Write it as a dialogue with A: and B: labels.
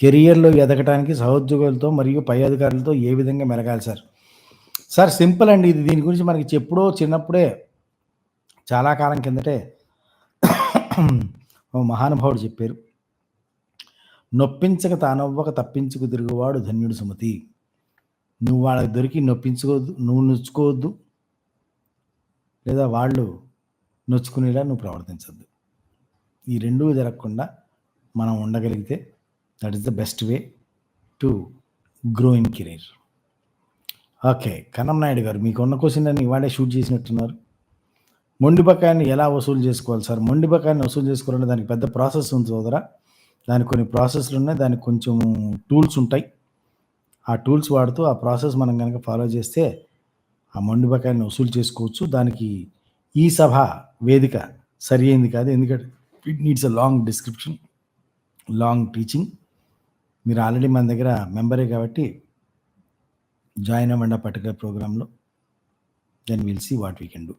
A: కెరియర్‌లో ఎదగటానికి సహోద్యోగులతో మరియు పై అధికారులతో ఏ విధంగా మెలగాలి సార్? సార్ సింపుల్ అండి. ఇది దీని గురించి మనకి చెప్పుడో చిన్నప్పుడే చాలా కాలం కిందటే ఓ మహానుభావుడు చెప్పారు. నొప్పించక తానవ్వక తప్పించుకు తిరుగువాడు ధన్యుడు సుమతి. నువ్వు వాళ్ళకి దొరికి నొప్పించుకోవద్దు. నువ్వు నొచ్చుకోవద్దు. లేదా వాళ్ళు నొచ్చుకునేలా నువ్వు ప్రవర్తించద్దు ఈ రెండూ జరగకుండా మనం ఉండగలిగితే that is the best way to grow in career. Okay. Kannam Naidu garu మీకున్న క్వశ్చన్ అని ఇవాడే షూట్ చేసినట్టున్నారు. మొండి బకాయిని ఎలా వసూలు చేసుకోవాలి సార్? మొండి బకాయిని వసూలు చేసుకోవాలంటే దానికి పెద్ద ప్రాసెస్ ఉంది సోదరా. దానికి కొన్ని ప్రాసెస్లు ఉన్నాయి దానికి కొంచెం టూల్స్ ఉంటాయి. ఆ టూల్స్ వాడుతూ ఆ ప్రాసెస్ మనం కనుక ఫాలో చేస్తే ఆ మొండి బకాయిని వసూలు చేసుకోవచ్చు. దానికి ఈ సభ వేదిక సరి అయింది కాదు. ఎందుకంటే it needs a long description. Long teaching. మీరు ఆల్రెడీ మన దగ్గర మెంబరే కాబట్టి జాయిన్ అవ్వండి ఆ పర్టిక్యులర్ ప్రోగ్రామ్‌లో. Then will see what we can do.